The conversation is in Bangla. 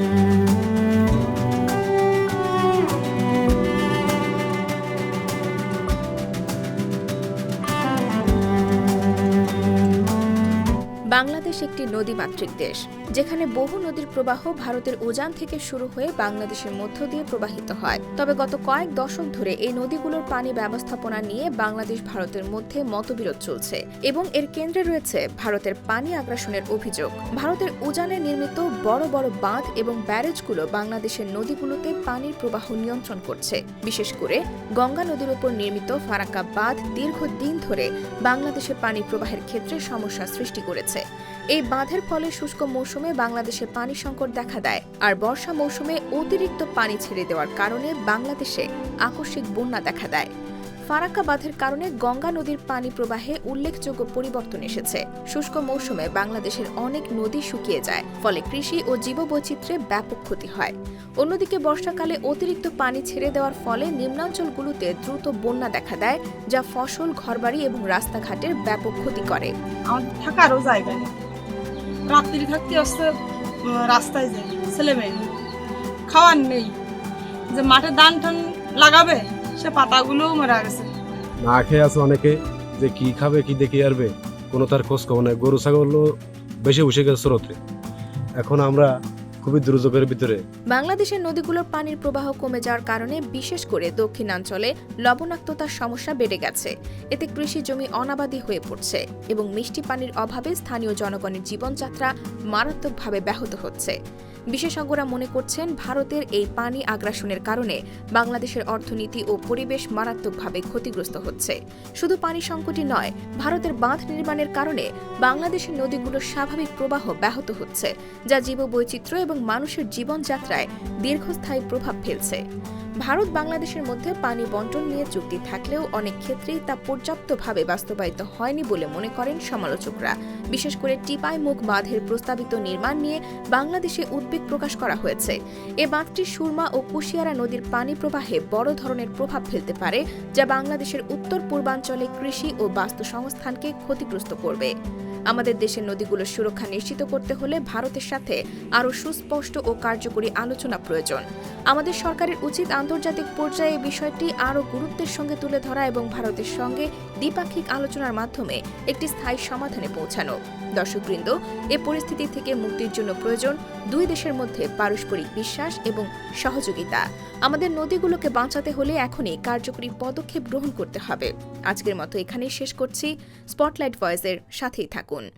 Thank you. বাংলাদেশ একটি নদীমাতৃক দেশ, যেখানে বহু নদীর প্রবাহ ভারতের উজান থেকে শুরু হয়ে বাংলাদেশের মধ্য দিয়ে প্রবাহিত হয়। তবে গত কয়েক দশক ধরে এই নদীগুলোর পানি ব্যবস্থাপনা নিয়ে বাংলাদেশ ভারতের মধ্যে মতবিরোধ চলছে এবং এর কেন্দ্রে রয়েছে ভারতের পানি আগ্রাসনের অভিযোগ। ভারতের উজানে নির্মিত বড় বড় বাঁধ এবং ব্যারেজগুলো বাংলাদেশের নদীগুলোতে পানির প্রবাহ নিয়ন্ত্রণ করছে। বিশেষ করে গঙ্গা নদীর উপর নির্মিত ফারাক্কা বাঁধ দীর্ঘদিন ধরে বাংলাদেশে পানি প্রবাহের ক্ষেত্রে সমস্যা সৃষ্টি করেছে। এই বাঁধের ফলে শুষ্ক মৌসুমে বাংলাদেশে পানি সংকট দেখা দেয় আর বর্ষা মৌসুমে অতিরিক্ত পানি ছেড়ে দেওয়ার কারণে বাংলাদেশে আকস্মিক বন্যা দেখা দেয়। ফারাক্কা বাঁধের কারণে গঙ্গা নদীর পানি প্রবাহে উল্লেখযোগ্য পরিবর্তন এসেছে। শুষ্ক মৌসুমে বাংলাদেশের অনেক নদী শুকিয়ে যায়, ফলে কৃষি ও জীববৈচিত্র্যে ব্যাপক ক্ষতি হয়। অন্যদিকে বর্ষাকালে অতিরিক্ত পানি ছেড়ে দেওয়ার ফলে নিম্নাঞ্চলগুলোতে দ্রুত বন্যা দেখা দেয় যা ফসল ঘরবাড়ি এবং রাস্তাঘাটের ব্যাপক ক্ষতি করে। আমাদের থাকারও জায়গা নেই। রাত্রি থাকতে আসতে রাস্তায় যাই ছেলে মেয়ে। খাওয়ার নেই। যে মাঠে ধান টান লাগাবে সে পাতাগুলোও মারা গেছে। না খেয়ে আছে অনেকে যে কি খাবে কি দেখে আসবে কোনো তার খোঁজ খবর নাই। গরু ছাগলও বেশি বসে গেছে স্রোতে এখন আমরা খুবই দুর্যোগের ভিতরে। বাংলাদেশের নদীগুলোর পানির প্রবাহ কমে যাওয়ার কারণে বিশেষ করে দক্ষিণাঞ্চলে লবণাক্ততার সমস্যা বেড়ে গেছে। এতে কৃষি জমি অনাবাদি হয়ে পড়ছে এবং মিষ্টি পানির অভাবে স্থানীয় জনগণের জীবনযাত্রা মারাত্মকভাবে ব্যাহত হচ্ছে। বিশেষজ্ঞরা মনে করছেন ভারতের এই পানি আগ্রাসনের কারণে বাংলাদেশের অর্থনীতি ও পরিবেশ মারাত্মকভাবে ক্ষতিগ্রস্ত হচ্ছে। শুধু পানি সংকটই নয়, ভারতের বাঁধ নির্মাণের কারণে বাংলাদেশের নদীগুলোর স্বাভাবিক প্রবাহ ব্যাহত হচ্ছে, যা জীববৈচিত্র্য এবং মানুষের জীবনযাত্রায় দীর্ঘস্থায়ী প্রভাব ফেলছে। ভারত বাংলাদেশের মধ্যে পানি বন্টন নিয়ে চুক্তি থাকলেও অনেক ক্ষেত্রেই তা পর্যাপ্তভাবে বাস্তবায়িত হয়নি বলে মনে করেন সমালোচকরা। বিশেষ করে টিপাই মুখ বাঁধের প্রস্তাবিত নির্মাণ নিয়ে বাংলাদেশে উদ্বেগ প্রকাশ করা হয়েছে। এ বাঁধটি সুরমা ও কুশিয়ারা নদীর পানি প্রবাহে বড় ধরনের প্রভাব ফেলতে পারে, যা বাংলাদেশের উত্তর পূর্বাঞ্চলে কৃষি ও বাস্তু সংস্থানকে ক্ষতিগ্রস্ত করবে। আমাদের দেশের নদীগুলোর সুরক্ষা নিশ্চিত করতে হলে ভারতের সাথে আরও সুস্পষ্ট ও কার্যকরী আলোচনা প্রয়োজন। আমাদের সরকারের উচিত আন্তর্জাতিক পর্যায়ে এই বিষয়টি আরও গুরুত্বের সঙ্গে তুলে ধরা এবং ভারতের সঙ্গে দ্বিপাক্ষিক আলোচনার মাধ্যমে একটি স্থায়ী সমাধানে পৌঁছানো। দর্শকবৃন্দ, এ পরিস্থিতি থেকে মুক্তির জন্য প্রয়োজন দুই দেশের মধ্যে পারস্পরিক বিশ্বাস এবং সহযোগিতা। আমাদের নদীগুলোকে বাঁচাতে হলে এখনই কার্যকরী পদক্ষেপ গ্রহণ করতে হবে। আজকের মতো এখানেই শেষ করছি। স্পটলাইট ভয়েসের সাথেই থাকুন।